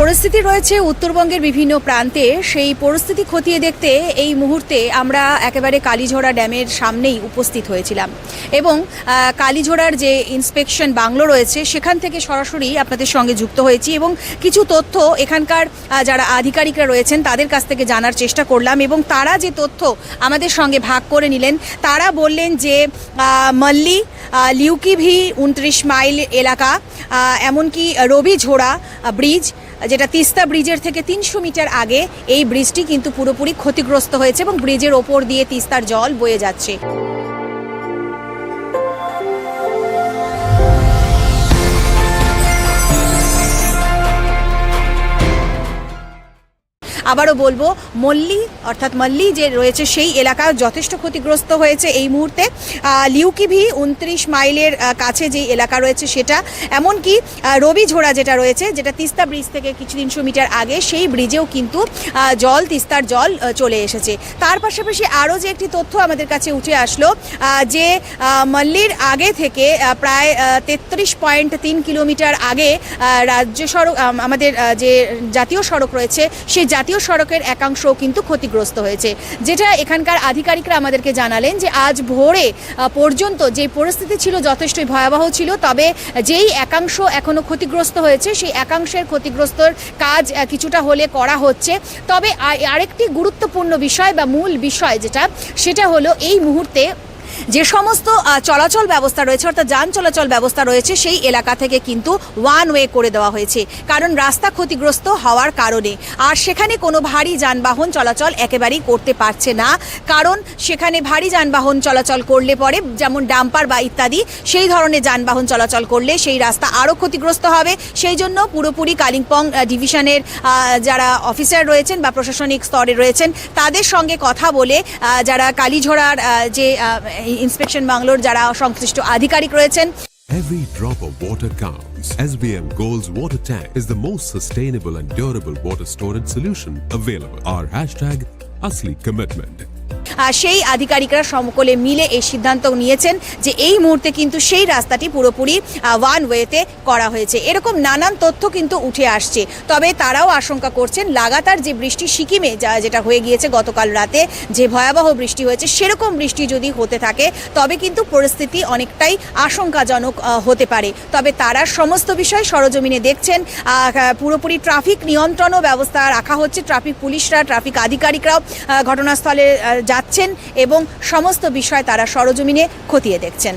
পরিস্থিতি রয়েছে উত্তরবঙ্গের বিভিন্ন প্রান্তে, সেই পরিস্থিতি খতিয়ে দেখতে এই মুহূর্তে আমরা একেবারে কালীঝোড়া ড্যামের সামনেই উপস্থিত হয়েছিলাম। এবং কালীঝোড়ার যে ইন্সপেকশন বাংলো রয়েছে, সেখান থেকে সরাসরি আপনাদের সঙ্গে যুক্ত হয়েছি এবং কিছু তথ্য এখানকার যারা আধিকারিকরা রয়েছেন তাদের কাছ থেকে জানার চেষ্টা করলাম এবং তারা যে তথ্য আমাদের সঙ্গে ভাগ করে নিলেন, তারা বললেন যে মল্লি লিউকিভি, উনত্রিশ মাইল এলাকা এমনকি রবি ঝোড়া ব্রিজ যেটা তিস্তা ব্রিজের থেকে তিনশো মিটার আগে, এই ব্রিজটি কিন্তু পুরোপুরি ক্ষতিগ্রস্ত হয়েছে এবং ব্রিজের ওপর দিয়ে তিস্তার জল বয়ে যাচ্ছে। আবারও বলব, মল্লি, অর্থাৎ মল্লি যে রয়েছে সেই এলাকা যথেষ্ট ক্ষতিগ্রস্ত হয়েছে এই মুহূর্তে। লিউকিভি উনত্রিশ মাইলের কাছে যে এলাকা রয়েছে সেটা, এমনকি রবি ঝোড়া যেটা রয়েছে, যেটা তিস্তা ব্রিজ থেকে কিছু তিনশো মিটার আগে সেই ব্রিজেও কিন্তু জল, তিস্তার জল চলে এসেছে। তার পাশাপাশি আরও যে একটি তথ্য আমাদের কাছে উঠে আসলো যে মল্লির আগে থেকে প্রায় তেত্রিশ পয়েন্ট তিন কিলোমিটার আগে রাজ্য সড়ক আমাদের যে জাতীয় সড়ক রয়েছে, সেই জাতীয় সড়কের একাংশও কিন্তু ক্ষতিগ্রস্ত হয়েছে। যেটা এখানকার আধিকারিকরা আমাদেরকে জানালেন যে আজ ভোরে পর্যন্ত যে পরিস্থিতি ছিল যথেষ্টই ভয়াবহ ছিল, তবে যেই একাংশ এখনও ক্ষতিগ্রস্ত হয়েছে, সেই একাংশের ক্ষতিগ্রস্তর কাজ কিছুটা হলে করা হচ্ছে। তবে আরেকটি গুরুত্বপূর্ণ বিষয় বা মূল বিষয় যেটা, সেটা হলো এই মুহূর্তে যে সমস্ত চলাচল ব্যবস্থা রয়েছে, অর্থাৎ যান চলাচল ব্যবস্থা রয়েছে, সেই এলাকা থেকে কিন্তু ওয়ান ওয়ে করে দেওয়া হয়েছে। কারণ রাস্তা ক্ষতিগ্রস্ত হওয়ার কারণে। আর সেখানে কোনো ভারী যানবাহন চলাচল একেবারেই করতে পারছে না। কারণ সেখানে ভারী যানবাহন চলাচল করলে পরে, যেমন ডাম্পার বা ইত্যাদি, সেই ধরনের যানবাহন চলাচল করলে সেই রাস্তা আরও ক্ষতিগ্রস্ত হবে। সেই জন্য পুরোপুরি কালিম্পং ডিভিশনের যারা অফিসার রয়েছেন বা প্রশাসনিক স্তরে রয়েছেন, তাদের সঙ্গে কথা বলে যারা কালীঝোড়ার যে ইন্সপেকশন বাংলোর যারা সংশ্লিষ্ট আধিকারিক রয়েছেন Every drop of water counts. SBM Gold's water tank is the most sustainable and durable water storage solution available. Our hashtag Asli Commitment. সেই আধিকারিকরা সকলে মিলে এই সিদ্ধান্ত নিয়েছেন যে এই মুহূর্তে কিন্তু সেই রাস্তাটি পুরোপুরি ওয়ান ওয়েতে করা হয়েছে। এরকম নানান তথ্য কিন্তু উঠে আসছে। তবে তারাও আশঙ্কা করছেন, লাগাতার যে বৃষ্টি সিকিমে যা যেটা হয়ে গিয়েছে গতকাল রাতে, যে ভয়াবহ বৃষ্টি হয়েছে, সেরকম বৃষ্টি যদি হতে থাকে, তবে কিন্তু পরিস্থিতি অনেকটাই আশঙ্কাজনক হতে পারে। তবে তারা সমস্ত বিষয় সরজমিনে দেখছেন পুরোপুরি ট্রাফিক নিয়ন্ত্রণও ব্যবস্থা রাখা হচ্ছে। ট্রাফিক পুলিশরা, ট্রাফিক আধিকারিকরাও ঘটনাস্থলে যাচ্ছেন এবং সমস্ত বিষয় তারা সরজমিনে খতিয়ে দেখছেন।